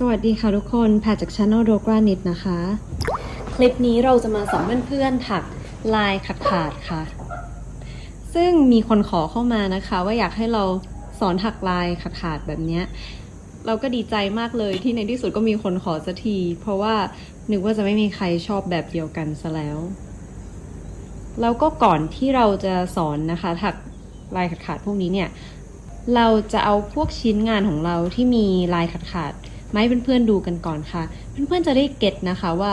สวัสดีค่ะทุกคนแพทจากช anel โดกรานิดนะคะ คลิปนี้เราจะมาสอนเพื่อนๆถักลายขาดขาดค่ะ ซึ่งมีคนขอเข้ามานะคะ ว่าอยากให้เราสอนถักลายขาดขาดแบบเนี้ยเราก็ดีใจมากเลยที่ในที่สุดก็มีคนขอสักที เพราะว่านึกว่าจะไม่มีใครชอบแบบเดียวกันซะแล้ว แล้วก็ก่อนที่เราจะสอนนะคะถักลายขาดขาดพวกนี้เนี่ย เราจะเอาพวกชิ้นงานของเราที่มีลายขาดขาด มาให้เพื่อนๆดูกันก่อนค่ะ เพื่อนๆจะได้เก็ตนะคะว่า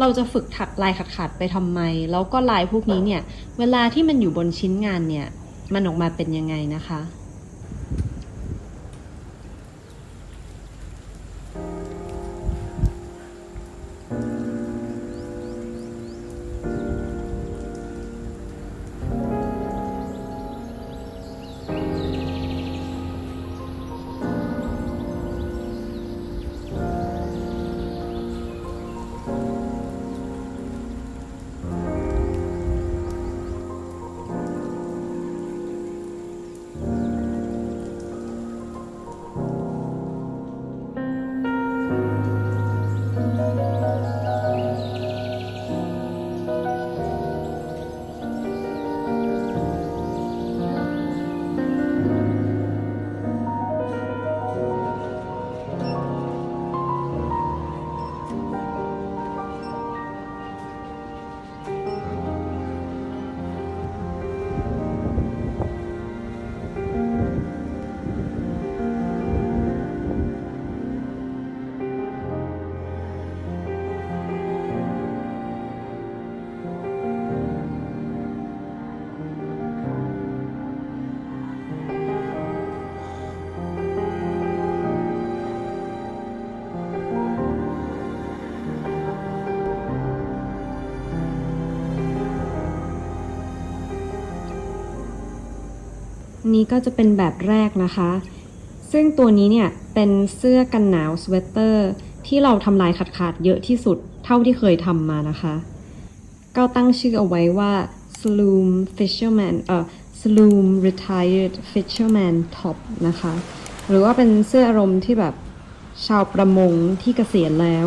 เราจะฝึกถักลายขาดขาดๆไปทำไม แล้วก็ลายพวกนี้เนี่ย เวลาที่มันอยู่บนชิ้นงานเนี่ย มันออกมาเป็นยังไงนะคะ นี้ก็จะเป็นแบบแรกนะคะ ซึ่งตัวนี้เนี่ยเป็นเสื้อกันหนาวสเวตเตอร์ที่เราทำลายขาดขาดๆเยอะที่สุดเท่าที่เคยทำมานะคะ ก็ตั้งชื่อเอาไว้ว่า Sloom Fisherman เอ่อ Sloom Retired Fisherman Top นะคะ หรือว่าเป็นเสื้ออารมณ์ที่แบบชาวประมงที่เกษียณแล้ว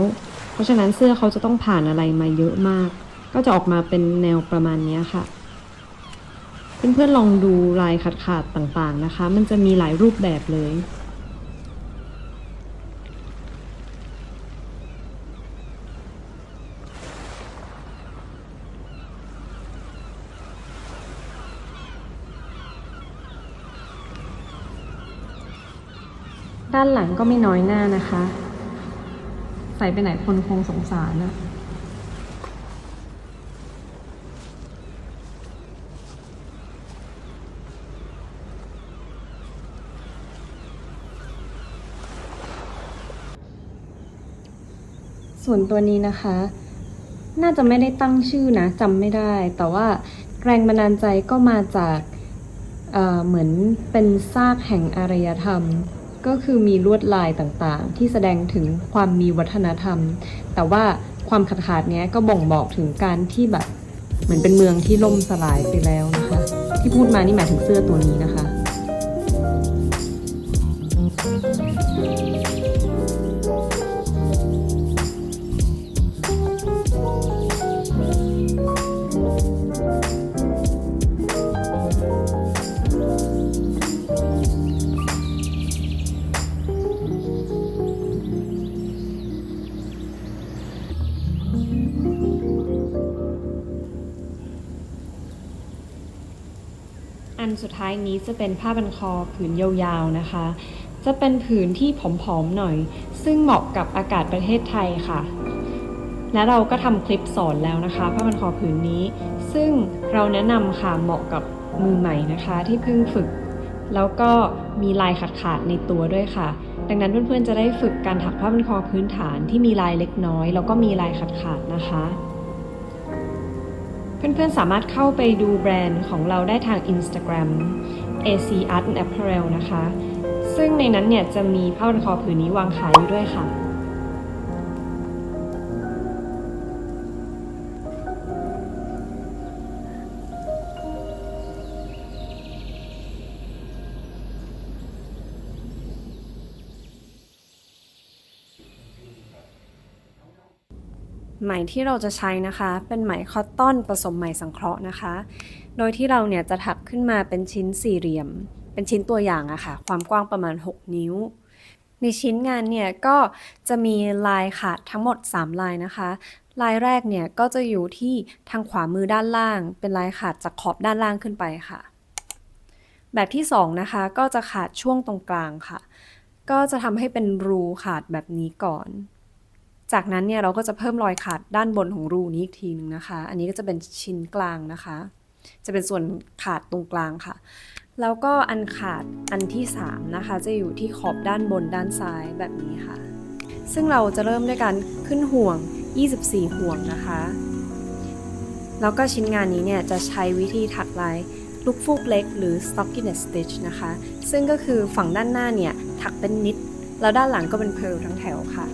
เพราะฉะนั้นเสื้อเขาจะต้องผ่านอะไรมาเยอะมาก ก็จะออกมาเป็นแนวประมาณนี้ค่ะ เพื่อนๆลองดูลายขาดๆต่างๆนะคะ มันจะมีหลายรูปแบบเลยด้านหลังก็ไม่น้อยหน้านะคะ ใส่ไปไหนคนคงสงสารนะ ส่วนตัวนี้นะคะ น่าจะไม่ได้ตั้งชื่อนะจำไม่ได้ แต่ว่าแรงบันดาลใจก็มาจากเเหมือนเป็นซากแห่งอารยธรรม ก็คือมีลวดลายต่างๆ ที่แสดงถึงความมีวัฒนธรรม แต่ว่าความขาดขาดเนี้ยก็บ่งบอกถึงการที่แบบเหมือนเป็นเมืองที่ล่มสลายไปแล้วนะคะ ที่พูดมานี่หมายถึงเสื้อตัวนี้นะคะ สุดท้ายนี้จะเป็นผ้าบันคอผืนยาวๆนะคะ จะเป็นผืนที่ผอมๆหน่อย ซึ่งเหมาะกับอากาศประเทศไทยค่ะ และเราก็ทำคลิปสอนแล้วนะคะ ผ้าบันคอผืนนี้ ซึ่งเราแนะนำค่ะเหมาะกับมือใหม่นะคะ ที่เพิ่งฝึก แล้วก็มีลายขาดๆในตัวด้วยค่ะ ดังนั้นเพื่อนๆจะได้ฝึกการถักผ้าบันคอพื้นฐานที่มีลายเล็กน้อย แล้วก็มีลายขาดๆนะคะ เพื่อนๆ สามารถเข้าไปดูแบรนด์ของเราได้ทาง Instagram AC Art and Apparel นะคะ ซึ่งในนั้นเนี่ยจะมีผ้าพันคอผืนนี้วางขายอยู่ด้วยค่ะ ไหมที่เราจะใช้นะคะ เป็นไหมคอตตอนผสมไหมสังเคราะห์นะคะ โดยที่เราเนี่ยจะถักขึ้นมาเป็นชิ้นสี่เหลี่ยม เป็นชิ้นตัวอย่างอะค่ะ ความกว้างประมาณ 6 นิ้ว ในชิ้นงานเนี่ยก็จะมีลายขาดทั้งหมด 3 ลายนะคะ ลายแรกเนี่ยก็จะอยู่ที่ทางขวามือด้านล่าง เป็นลายขาดจากขอบด้านล่างขึ้นไปค่ะ แบบที่2นะคะก็จะขาดช่วงตรงกลางค่ะ ก็จะทำให้เป็นรูขาดแบบนี้ก่อน จากนั้นเนี่ยเราก็จะเพิ่มรอยขาดด้านบนของรูนี้อีกทีหนึ่งนะคะ อันนี้ก็จะเป็นชิ้นกลางนะคะ จะเป็นส่วนขาดตรงกลางค่ะ แล้วก็อันขาดอันที่3นะคะจะอยู่ที่ขอบด้านบนด้านซ้ายแบบนี้ค่ะ ซึ่งเราจะเริ่มด้วยการขึ้นห่วง 24 ห่วงนะคะ แล้วก็ชิ้นงานนี้เนี่ยจะใช้วิธีถักลายลูกฟูกเล็กหรือ stockinette stitch นะคะ ซึ่งก็คือฝั่งด้านหน้าเนี่ยถักเป็นนิด แล้วด้านหลังก็เป็นเพร์ลทั้งแถวค่ะ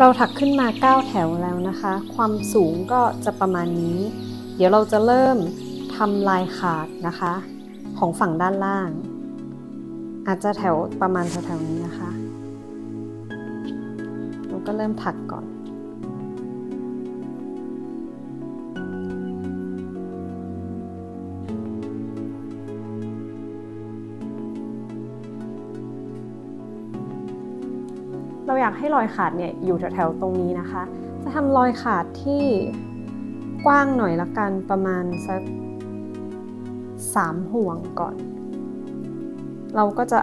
เราถักขึ้นมา 9 แถวแล้วนะคะ ความสูงก็จะประมาณนี้ เดี๋ยวเราจะเริ่มทำลายขาดนะคะ ของฝั่งด้านล่าง อาจจะแถวประมาณแถวๆนี้นะคะ เราก็เริ่มถักก่อน ให้รอยขาดเนี่ยอยู่แถวๆตรงนี้นะคะ จะทำรอยขาดที่กว้างหน่อยละกันประมาณสักสามห่วงก่อน เราก็จะ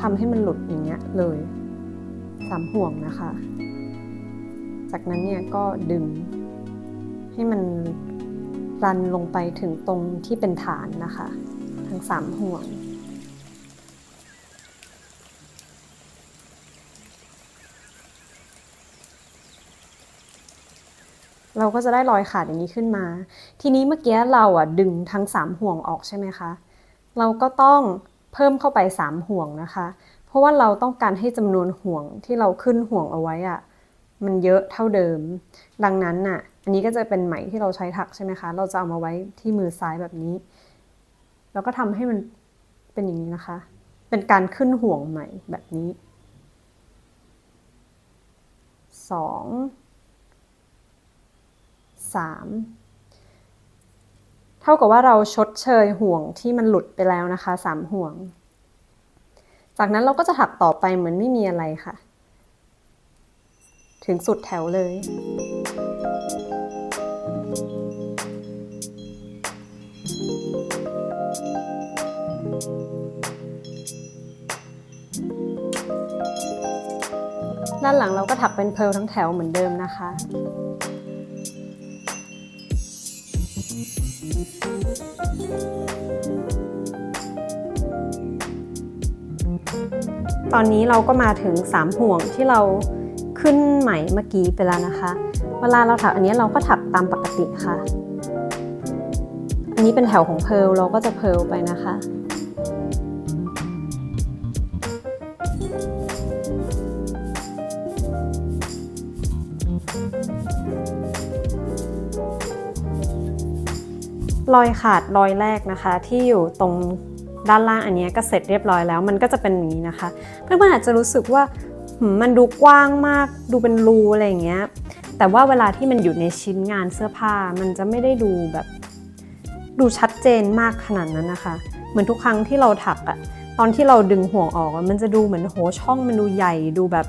ทำให้มันหลุดอย่างเงี้ยเลยสามห่วงนะคะ จากนั้นเนี่ยก็ดึง ให้มันรันลงไปถึงตรงที่เป็นฐานนะคะ ทั้งสามห่วง เราก็จะได้รอยขาดอย่างนี้ขึ้นมา ทีนี้เมื่อกี้เราอะดึงทั้ง 3 ห่วงออกใช่ไหมคะ เราก็ต้องเพิ่มเข้าไป 3 ห่วงนะคะ เพราะว่าเราต้องการให้จำนวนห่วงที่เราขึ้นห่วงเอาไว้อะมันเยอะเท่าเดิม ดังนั้นน่ะ อันนี้ก็จะเป็นไหมที่เราใช้ถักใช่ไหมคะ เราจะเอามาไว้ที่มือซ้ายแบบนี้ แล้วก็ทำให้มันเป็นอย่างนี้นะคะ เป็นการขึ้นห่วงใหม่แบบนี้สอง 3 เท่ากับว่าเราชดเชยห่วงที่มันหลุดไปแล้วนะคะ 3 ห่วง จากนั้นเราก็จะถักต่อไปเหมือนไม่มีอะไรค่ะ ถึงสุดแถวเลยด้านหลังเราก็ถักเป็นเพลทั้งแถวเหมือนเดิมนะคะ ตอนนี้เราก็มาถึง 3 ห่วงที่เราขึ้นไหมเมื่อกี้ไปแล้วนะคะ เวลาเราถักอันนี้เราก็ถักตามปกติค่ะ อันนี้เป็นแถวของเพลเราก็จะเพลไปนะคะ รอยขาดรอยแรกนะคะ ที่อยู่ตรงด้านล่างอันนี้ก็เสร็จเรียบร้อยแล้ว มันก็จะเป็นอย่างนี้นะคะ เพื่อนๆอาจจะรู้สึกว่ามันดูกว้างมาก ดูเป็นรูอะไรอย่างเงี้ย แต่ว่าเวลาที่มันอยู่ในชิ้นงานเสื้อผ้า มันจะไม่ได้ดูแบบดูชัดเจนมากขนาดนั้นนะคะ เหมือนทุกครั้งที่เราถักอะตอนที่เราดึงห่วงออกมันจะดูเหมือนโหช่องมันดูใหญ่ดูแบบ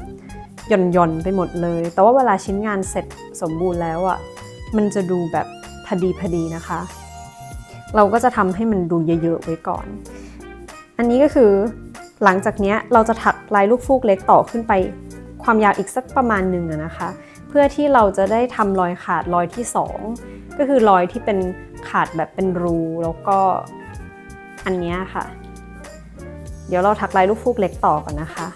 หย่อนๆไปหมดเลย แต่ว่าเวลาชิ้นงานเสร็จสมบูรณ์แล้วอะมันจะดูแบบพอดีพอดีนะคะ เราก็จะทำให้มันดูเยอะๆไว้ก่อน อันนี้ก็คือหลังจากเนี้ยเราจะถักลายลูกฟูกเล็กต่อขึ้นไปความยาวอีกสักประมาณหนึ่งนะคะ เพื่อที่เราจะได้ทำรอยขาดรอยที่ 2 ก็คือรอยที่เป็นขาดแบบเป็นรูแล้วก็อันเนี้ยค่ะ เดี๋ยวเราถักลายลูกฟูกเล็กต่อก่อนนะคะ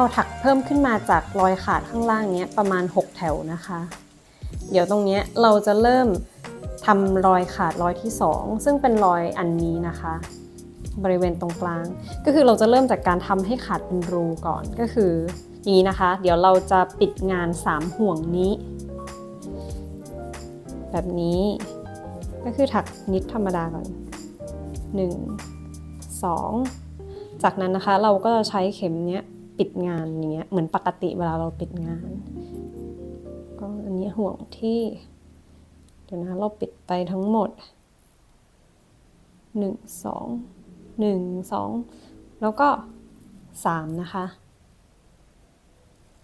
เราถักเพิ่มขึ้นมาจากรอยขาดข้างล่างเนี้ยประมาณ 6 แถวนะคะ เดี๋ยวตรงเนี้ยเราจะเริ่มทำรอยขาดรอยที่ 2 ซึ่งเป็นรอยอันนี้นะคะ บริเวณตรงกลาง ก็คือเราจะเริ่มจากการทำให้ขาดเป็นรูก่อนก็คืออย่างนี้นะคะ เดี๋ยวเราจะปิดงาน 3 ห่วงนี้ แบบนี้ก็คือถักนิดธรรมดาก่อน 1 2 จากนั้นนะคะเราก็จะใช้เข็มเนี้ย ปิดงานอย่างเงี้ยเหมือนปกติเวลาเราปิดงาน ก็อันนี้ห่วงที่เดี๋ยวนะเราปิดไปทั้งหมด 1 2 1 2 แล้วก็ 3 นะคะ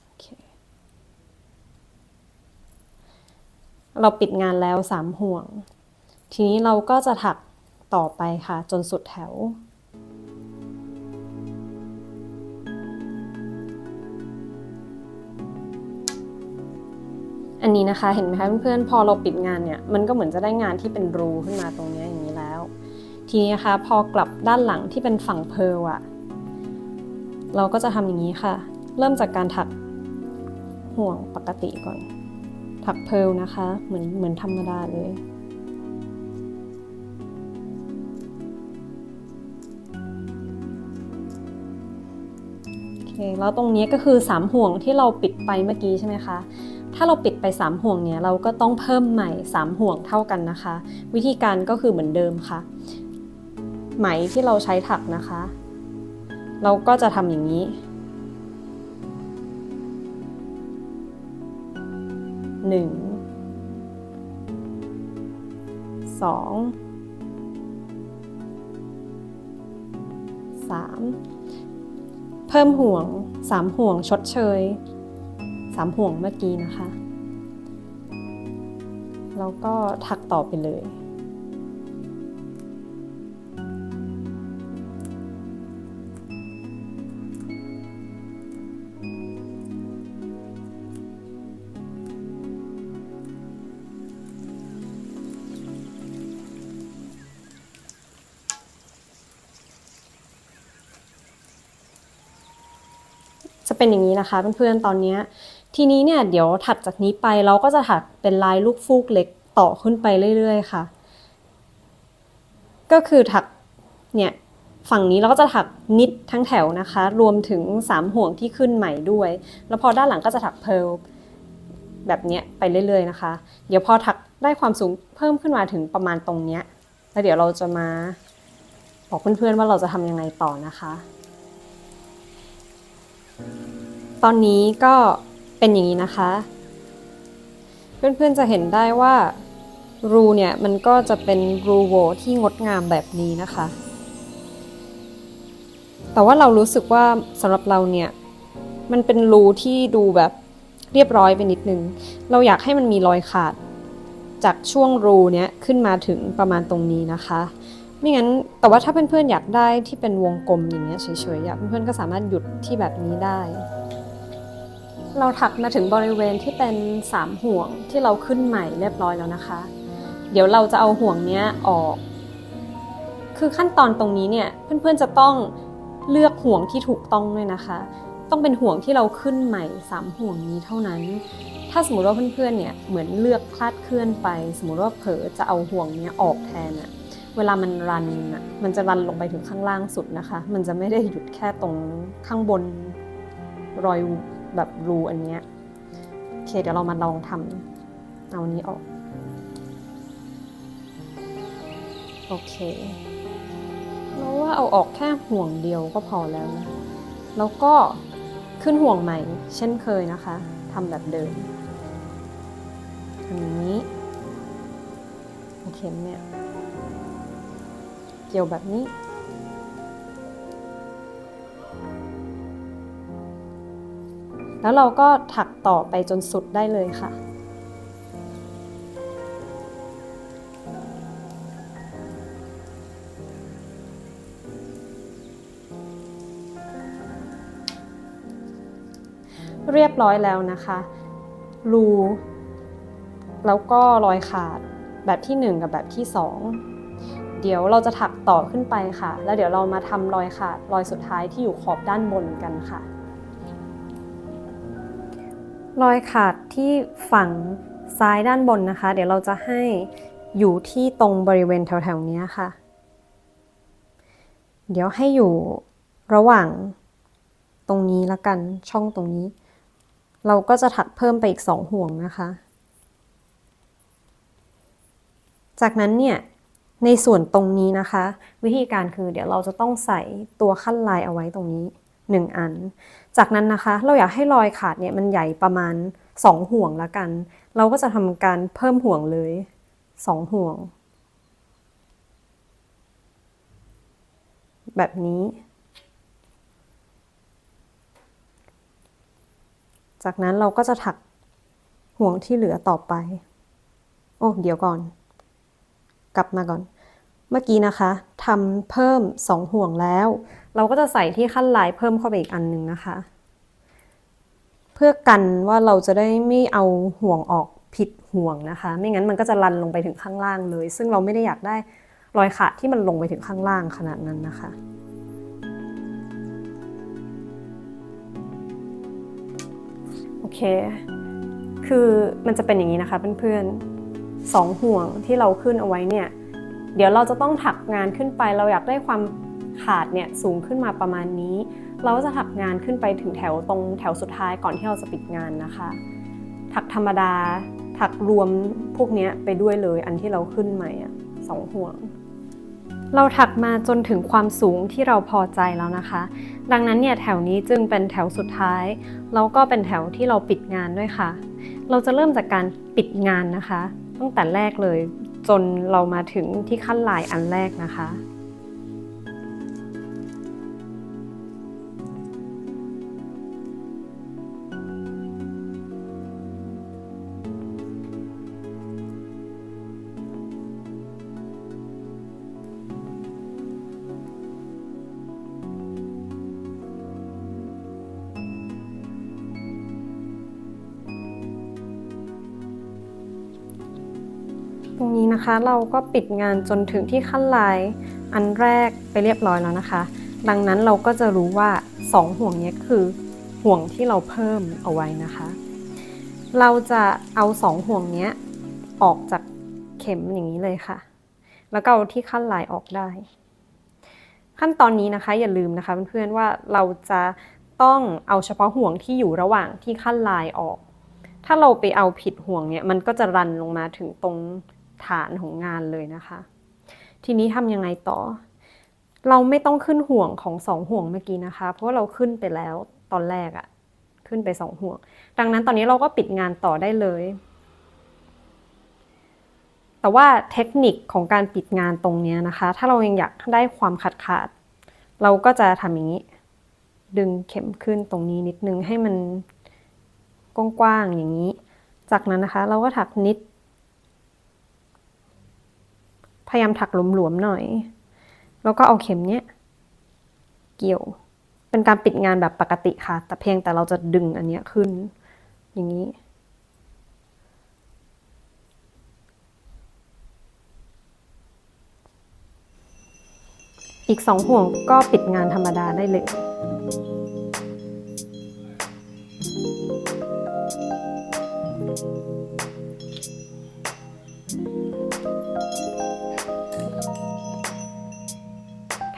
โอเคเราปิดงานแล้ว 3 ห่วง ทีนี้เราก็จะถักต่อไปค่ะ จนสุดแถว นี้นะคะ เห็นไหมคะเพื่อนๆพอเราปิดงานเนี่ยมันก็เหมือนจะได้งานที่เป็นรูขึ้นมาตรงนี้อย่างนี้แล้ว ทีนี้นะคะพอกลับด้านหลังที่เป็นฝั่งเพร์ลอะเราก็จะทำอย่างนี้ค่ะ เริ่มจากการถักห่วงปกติก่อน ถักเพร์ลนะคะ เหมือนเหมือนธรรมดาเลยโอเคแล้วตรงนี้ก็คือ 3 ห่วงที่เราปิดไปเมื่อกี้ใช่ไหมคะ ถ้าเราปิดไป 3 ห่วงเนี่ยเราก็ต้องเพิ่มใหม่ 3 ห่วงเท่ากันนะคะ วิธีการก็คือเหมือนเดิมค่ะ ไหมที่เราใช้ถักนะคะ เราก็จะทำอย่างนี้หนึ่งสองสามเพิ่มห่วงสามห่วงชดเชย สามห่วงเมื่อกี้นะคะ แล้วก็ถักต่อไปเลย จะเป็นอย่างนี้นะคะเพื่อนๆตอนเนี้ย ทีนี้เนี่ยเดี๋ยวถัดจากนี้ไปเราก็จะถักเป็นลายลูกฟูกเล็กต่อขึ้นไปเรื่อยๆค่ะ ก็คือถักเนี่ยฝั่งนี้เราก็จะถักนิดทั้งแถวนะคะ รวมถึง 3 ห่วงที่ขึ้นใหม่ด้วย แล้วพอด้านหลังก็จะถักเพร์ลแบบเนี้ยไปเรื่อยๆนะคะ เดี๋ยวพอถักได้ความสูงเพิ่มขึ้นมาถึงประมาณตรงเนี้ยแล้วเดี๋ยวเราจะมาบอกเพื่อนๆว่าเราจะทำยังไงต่อนะคะ ตอนนี้ก็ เป็นอย่างนี้นะคะ เพื่อนๆจะเห็นได้ว่ารูเนี่ยมันก็จะเป็นรูโวที่งดงามแบบนี้นะคะ แต่ว่าเรารู้สึกว่าสำหรับเราเนี่ยมันเป็นรูที่ดูแบบเรียบร้อยไปนิดนึง เราอยากให้มันมีรอยขาด จากช่วงรูเนี้ยขึ้นมาถึงประมาณตรงนี้นะคะ ไม่งั้นแต่ว่าถ้าเพื่อนๆอยากได้ที่เป็นวงกลมอย่างเงี้ยเฉยๆอยากเพื่อนๆก็สามารถหยุดที่แบบนี้ได้ เราถักมาถึงบริเวณที่เป็น3ห่วงที่เราขึ้นใหม่เรียบร้อยแล้วนะคะ เดี๋ยวเราจะเอาห่วงเนี้ยออก คือขั้นตอนตรงนี้เนี่ยเพื่อนๆจะต้องเลือกห่วงที่ถูกต้องด้วยนะคะ ต้องเป็นห่วงที่เราขึ้นใหม่3ห่วงนี้เท่านั้น ถ้าสมมติว่าเพื่อนๆเนี่ยเหมือนเลือกคลาดเคลื่อนไป สมมติว่าเผลอจะเอาห่วงเนี้ยออกแทนอะเวลามันรันอะมันจะรันลงไปถึงข้างล่างสุดนะคะ มันจะไม่ได้หยุดแค่ตรงข้างบนรอย แบบรูอันเนี้ยโอเคเดี๋ยวเรามาลองทำเอานี้ออก โอเคเราว่าเอาออกแค่ห่วงเดียวก็พอแล้วนะ แล้วก็ขึ้นห่วงใหม่ เช่นเคยนะคะทำแบบเดิมทำอย่างนี้โอเคเนี่ย เกี่ยวแบบนี้ แล้วเราก็ถักต่อไปจนสุดได้เลยค่ะ เรียบร้อยแล้วนะคะรูแล้วก็รอยขาดแบบที่ 1 กับแบบที่ 2 เดี๋ยวเราจะถักต่อขึ้นไปค่ะ แล้วเดี๋ยวเรามาทำรอยขาดรอยสุดท้ายที่อยู่ขอบด้านบนกันค่ะ รอยขาดที่ฝั่งซ้ายด้านบนนะคะ เดี๋ยวเราจะให้อยู่ที่ตรงบริเวณแถวๆนี้ค่ะ เดี๋ยวให้อยู่ระหว่างตรงนี้ละกันช่องตรงนี้ เราก็จะถักเพิ่มไปอีกสองห่วงนะคะ จากนั้นเนี่ยในส่วนตรงนี้นะคะ วิธีการคือเดี๋ยวเราจะต้องใส่ตัวขั้นลายเอาไว้ตรงนี้หนึ่งอัน จากนั้นนะคะเราอยากให้รอยขาดเนี่ยมันใหญ่ประมาณสองห่วงละกัน เราก็จะทำการเพิ่มห่วงเลยสองห่วง แบบนี้ จากนั้นเราก็จะถักห่วงที่เหลือต่อไป โอ้เดี๋ยวก่อน กลับมาก่อน เมื่อกี้นะคะทำเพิ่มสองห่วงแล้ว เราก็จะใส่ที่ขั้นลายเพิ่มเข้าไปอีกอันหนึ่งนะคะ เพื่อกันว่าเราจะได้ไม่เอาห่วงออกผิดห่วงนะคะ ไม่งั้นมันก็จะรันลงไปถึงข้างล่างเลย ซึ่งเราไม่ได้อยากได้รอยขาดที่มันลงไปถึงข้างล่างขนาดนั้นนะคะโอเค คือมันจะเป็นอย่างนี้นะคะเพื่อนๆสองห่วงที่เราขึ้นเอาไว้เนี่ย เดี๋ยวเราจะต้องถักงานขึ้นไป เราอยากได้ความ ขาดเนี่ยสูงขึ้นมาประมาณนี้ เราก็จะถักงานขึ้นไปถึงแถวตรงแถวสุดท้ายก่อนที่เราจะปิดงานนะคะ ถักธรรมดา ถักรวมพวกเนี้ยไปด้วยเลยอันที่เราขึ้นใหม่อะสองห่วง เราถักมาจนถึงความสูงที่เราพอใจแล้วนะคะ ดังนั้นเนี่ยแถวนี้จึงเป็นแถวสุดท้ายแล้วก็เป็นแถวที่เราปิดงานด้วยค่ะ เราจะเริ่มจากการปิดงานนะคะ ตั้งแต่แรกเลยจนเรามาถึงที่ขั้นลายอันแรกนะคะ ตรงนี้นะคะเราก็ปิดงานจนถึงที่ขั้นลายอันแรกไปเรียบร้อยแล้วนะคะ ดังนั้นเราก็จะรู้ว่า 2 ห่วงนี้คือห่วงที่เราเพิ่มเอาไว้นะคะ เราจะเอา 2 ห่วงนี้ออกจากเข็มอย่างนี้เลยค่ะ แล้วก็เอาที่ขั้นลายออกได้ ขั้นตอนนี้นะคะอย่าลืมนะคะเพื่อนๆว่าเราจะต้องเอาเฉพาะห่วงที่อยู่ระหว่างที่ขั้นลายออก ถ้าเราไปเอาผิดห่วงเนี่ยมันก็จะรันลงมาถึงตรง ฐานของงานเลยนะคะ ทีนี้ทำยังไงต่อ เราไม่ต้องขึ้นห่วงของสองห่วงเมื่อกี้นะคะ เพราะาเราขึ้นไปแล้วตอนแรกอะขึ้นไปสองห่วง ดังนั้นตอนนี้เราก็ปิดงานต่อได้เลย แต่ว่าเทคนิคของการปิดงานตรงนี้นะคะ ถ้าเรายังอยากได้ความขาดขาดๆเราก็จะทำอย่างนี้ ดึงเข็มขึ้นตรงนี้นิดนึงให้มันกว้างๆอย่างนี้ จากนั้นนะคะ เราก็ถักนิด พ ยายามถักหลวมๆหน่อย แล้วก็เอาเข็มเนี้ยเกี่ยว เป็นการปิดงานแบบปกติค่ะ แต่เพียงแต่เราจะดึงอันเนี้ยขึ้น อย่างนี้ อีกสองห่วงก็ปิดงานธรรมดาได้เลย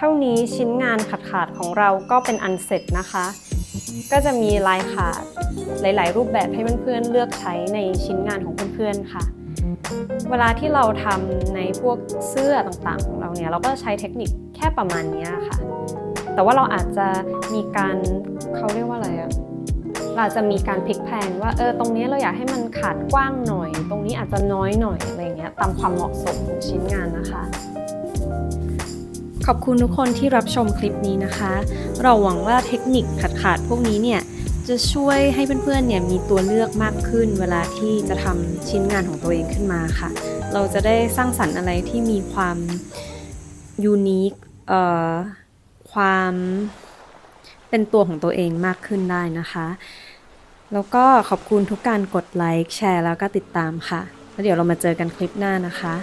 ท่านี้ชิ้นงานขาดๆของเราก็เป็นอันเสร็จนะคะ ก็จะมีลายขาดหลาย ๆ รูปแบบให้เพื่อนๆเลือกใช้ในชิ้นงานของเพื่อนๆค่ะ เวลาที่เราทำในพวกเสื้อต่างๆ ของเราเนี่ยเราก็ใช้เทคนิคแค่ประมาณนี้ค่ะ แต่ว่าเราอาจจะมีการเขาเรียกว่าอะไรอะเราจจะมีการพลิกแพลงว่าเออตรงนี้เราอยากให้มันขาดกว้างหน่อย ตรงนี้อาจจะน้อยหน่อยอะไรเงี้ยตามความเหมาะสมของชิ้นงานนะคะ ขอบคุณทุกคนที่รับชมคลิปนี้นะคะ เราหวังว่าเทคนิคขาดๆพวกนี้เนี่ยจะช่วยให้เพื่อนๆเนี่ยมีตัวเลือกมากขึ้น เวลาที่จะทำชิ้นงานของตัวเองขึ้นมาค่ะ เราจะได้สร้างสรรค์อะไรที่มีความยูนิคเอ่อความเป็นตัวของตัวเองมากขึ้นได้นะคะ แล้วก็ขอบคุณทุกการกดไลค์แชร์แล้วก็ติดตามค่ะ แล้วเดี๋ยวเรามาเจอกันคลิปหน้านะคะ